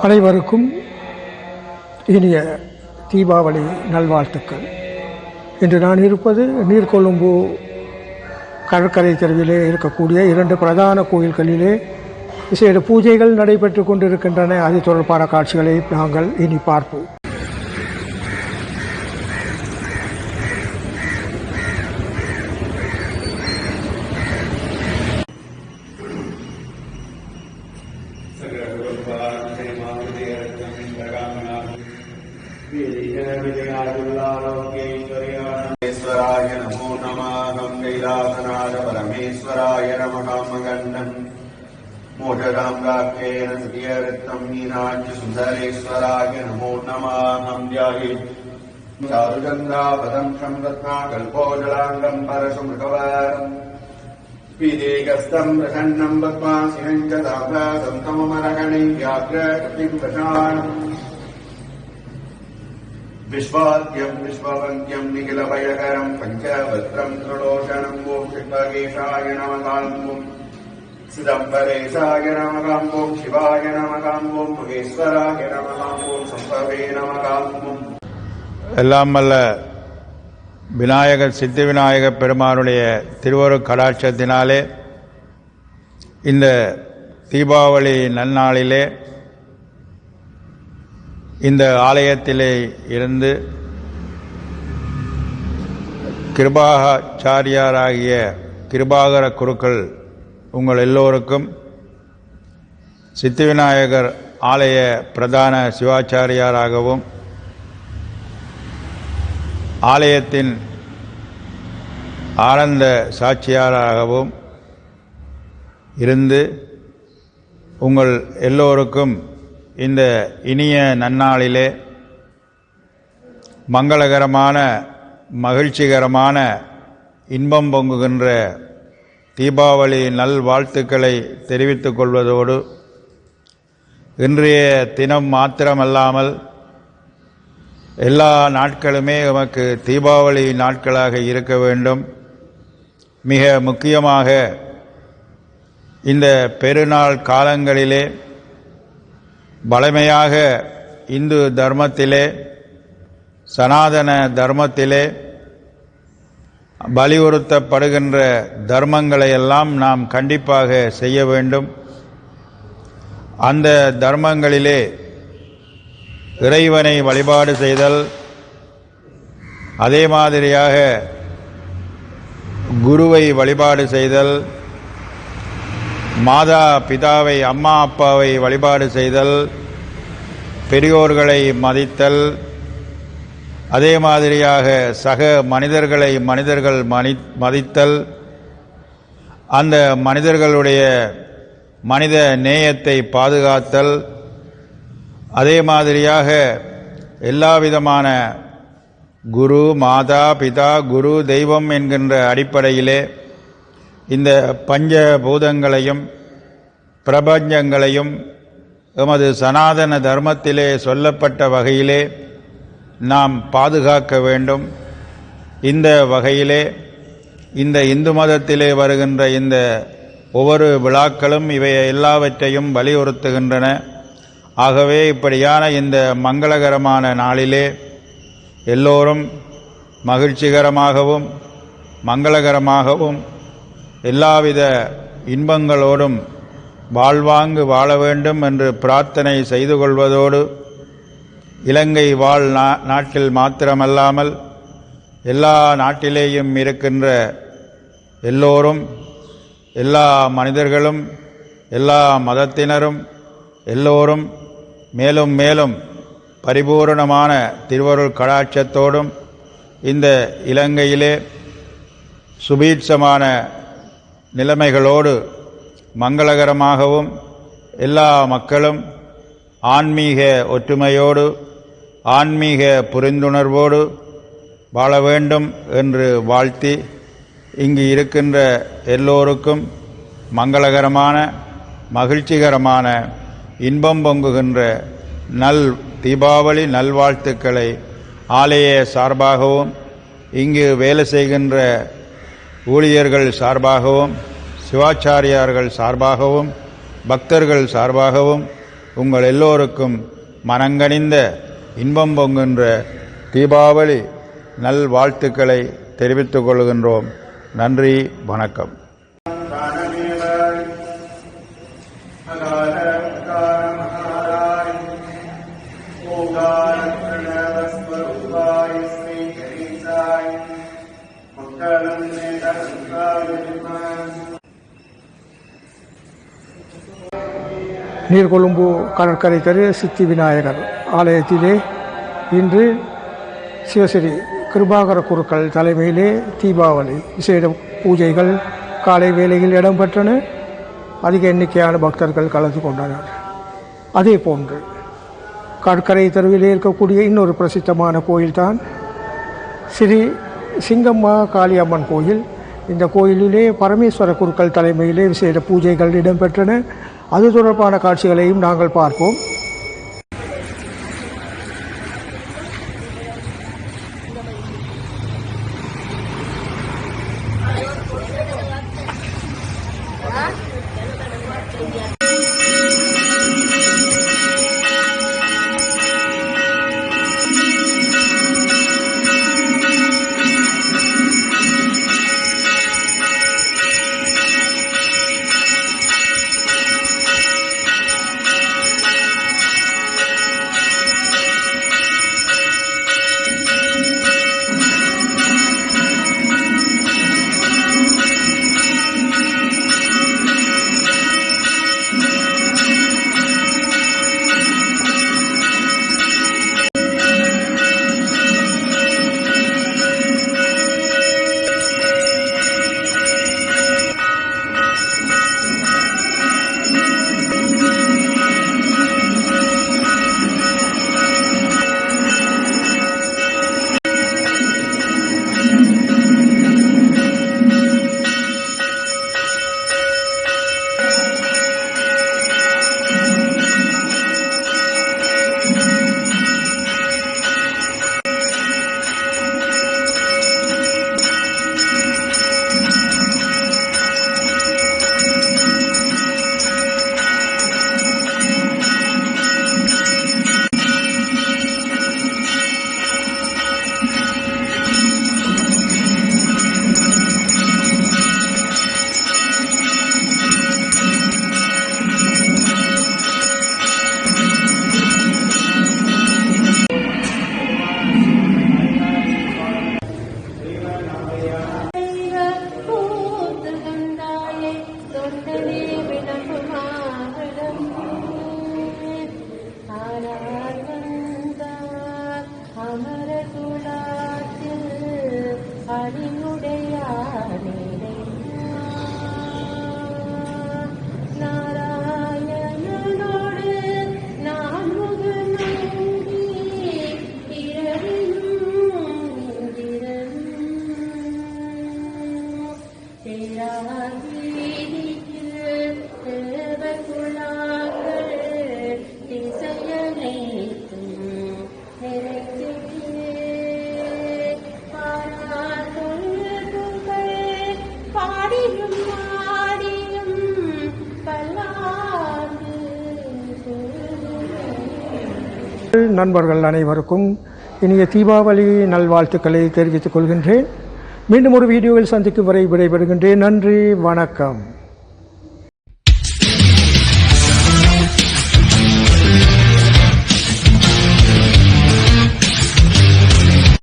அனைவருக்கும் இனிய தீபாவளி நல்வாழ்த்துக்கள். இன்று நான் இருப்பது நீர்கொழும்பு கடற்கரை தெருவிலே இருக்கக்கூடிய இரண்டு பிரதான கோயில்களிலே விசேட பூஜைகள் நடைபெற்று கொண்டிருக்கின்றன அது தொடர்பான காட்சிகளை நாங்கள் இனி பார்ப்போம் ईश्वराय नमो नमाहं कैलासनाथ परमेश्वराय नमकामगण्डम् मोटराम्राख्येन मोषराम्राके हृदयरत्नम् मीनाक्षसुन्दरेश्वराय नमो नमाहम् ध्याये। चारुचन्द्रापदंशम् रत्नाकल्पोजलाङ्गम् परशुमृगवारम् पीदेकस्तम् प्रसन्नम् पद्मासिहम् च दाभ्रासम् तममरगणै व्याघ्रकृतिम् प्रशाणम् विश्वाद्यम् विश्ववन्त्यम् निखिलभयकरम् पञ्चभद्रम् त्रिलोचनम् मोक्षिकगेशाय नमताम् சிதம்பரேசாய ஓம் சிவாய நமகாம்போம் மகேஸ்வராய நமகாம்போம் சம்பவே நமகாம்போம் எல்லாம் வல்ல விநாயகர் சித்தி விநாயகர் பெருமானுடைய திருவரு கடாட்சத்தினாலே இந்த தீபாவளி நன்னாளிலே இந்த ஆலயத்திலே இருந்து கிருபாகாச்சாரியாராகிய கிருபாகர குருக்கள் உங்கள் எல்லோருக்கும் சித்திவிநாயகர் ஆலய பிரதான சிவாச்சாரியாராகவும் ஆலயத்தின் ஆனந்த சாட்சியாராகவும் இருந்து உங்கள் எல்லோருக்கும் இந்த இனிய நன்னாளிலே மங்களகரமான மகிழ்ச்சிகரமான இன்பம் பொங்குகின்ற தீபாவளி நல் வாழ்த்துக்களை தெரிவித்துக் கொள்வதோடு இன்றைய தினம் மாத்திரமல்லாமல் எல்லா நாட்களுமே நமக்கு தீபாவளி நாட்களாக இருக்க வேண்டும். மிக முக்கியமாக இந்த பெருநாள் காலங்களிலே பழமையாக இந்து தர்மத்திலே சனாதன தர்மத்திலே வலியுறுத்தப்படுகின்ற தர்மங்களை எல்லாம் நாம் கண்டிப்பாக செய்ய வேண்டும். அந்த தர்மங்களிலே இறைவனை வழிபாடு செய்தல் அதே மாதிரியாக குருவை வழிபாடு செய்தல் மாதா பிதாவை அம்மா அப்பாவை வழிபாடு செய்தல் பெரியோர்களை மதித்தல் அதே மாதிரியாக சக மனிதர்களை மனிதர்கள் மனி மதித்தல் அந்த மனிதர்களுடைய மனித நேயத்தை பாதுகாத்தல் அதே மாதிரியாக எல்லா விதமான குரு மாதா பிதா குரு தெய்வம் என்கின்ற அடிப்படையிலே இந்த பஞ்ச பூதங்களையும் பிரபஞ்சங்களையும் எமது சனாதன தர்மத்திலே சொல்லப்பட்ட வகையிலே நாம் பாதுகாக்க வேண்டும். இந்த வகையிலே இந்த இந்து மதத்திலே வருகின்ற இந்த ஒவ்வொரு விழாக்களும் இவை எல்லாவற்றையும் வலியுறுத்துகின்றன. ஆகவே இப்படியான இந்த மங்களகரமான நாளிலே எல்லோரும் மகிழ்ச்சிகரமாகவும் மங்களகரமாகவும் எல்லாவித இன்பங்களோடும் வாழ்வாங்கு வாழ வேண்டும் என்று பிரார்த்தனை செய்து கொள்வதோடு இலங்கை வாழ் நா நாட்டில் மாத்திரமல்லாமல் எல்லா நாட்டிலேயும் இருக்கின்ற எல்லோரும் எல்லா மனிதர்களும் எல்லா மதத்தினரும் எல்லோரும் மேலும் மேலும் பரிபூரணமான திருவருள் கடாட்சத்தோடும் இந்த இலங்கையிலே சுபீட்சமான நிலைமைகளோடு மங்களகரமாகவும் எல்லா மக்களும் ஆன்மீக ஒற்றுமையோடு ஆன்மீக புரிந்துணர்வோடு வாழ வேண்டும் என்று வாழ்த்தி இங்கு இருக்கின்ற எல்லோருக்கும் மங்களகரமான மகிழ்ச்சிகரமான இன்பம் பொங்குகின்ற நல் தீபாவளி நல்வாழ்த்துக்களை ஆலய சார்பாகவும் இங்கு வேலை செய்கின்ற ஊழியர்கள் சார்பாகவும் சிவாச்சாரியார்கள் சார்பாகவும் பக்தர்கள் சார்பாகவும் உங்கள் எல்லோருக்கும் மனங்கனிந்த இன்பம் பொங்குகின்ற தீபாவளி நல் வாழ்த்துக்களை தெரிவித்துக் கொள்கின்றோம். நன்றி வணக்கம். நீர்கொழும்பு கடற்கரை தெரு சித்தி விநாயகர். ஆலயத்திலே இன்று சிவசிறி கிருபாகர குருக்கள் தலைமையிலே தீபாவளி விசேட பூஜைகள் காலை வேளையில் இடம்பெற்றன அதிக எண்ணிக்கையான பக்தர்கள் கலந்து கொண்டனர். அதே போன்று கடற்கரை தெருவிலே இருக்கக்கூடிய இன்னொரு பிரசித்தமான கோயில்தான் ஸ்ரீ சிங்கம்மா காளியம்மன் கோயில். இந்த கோயிலிலே பரமேஸ்வர குருக்கள் தலைமையிலே விசேட பூஜைகள் இடம்பெற்றன. அது தொடர்பான காட்சிகளையும் நாங்கள் பார்ப்போம். நண்பர்கள் அனைவருக்கும் இனிய தீபாவளி நல்வாழ்த்துக்களை தெரிவித்துக் கொள்கின்றேன். மீண்டும் ஒரு வீடியோவில் சந்திக்கும் வரை விடைபெறுகின்றேன். நன்றி வணக்கம்.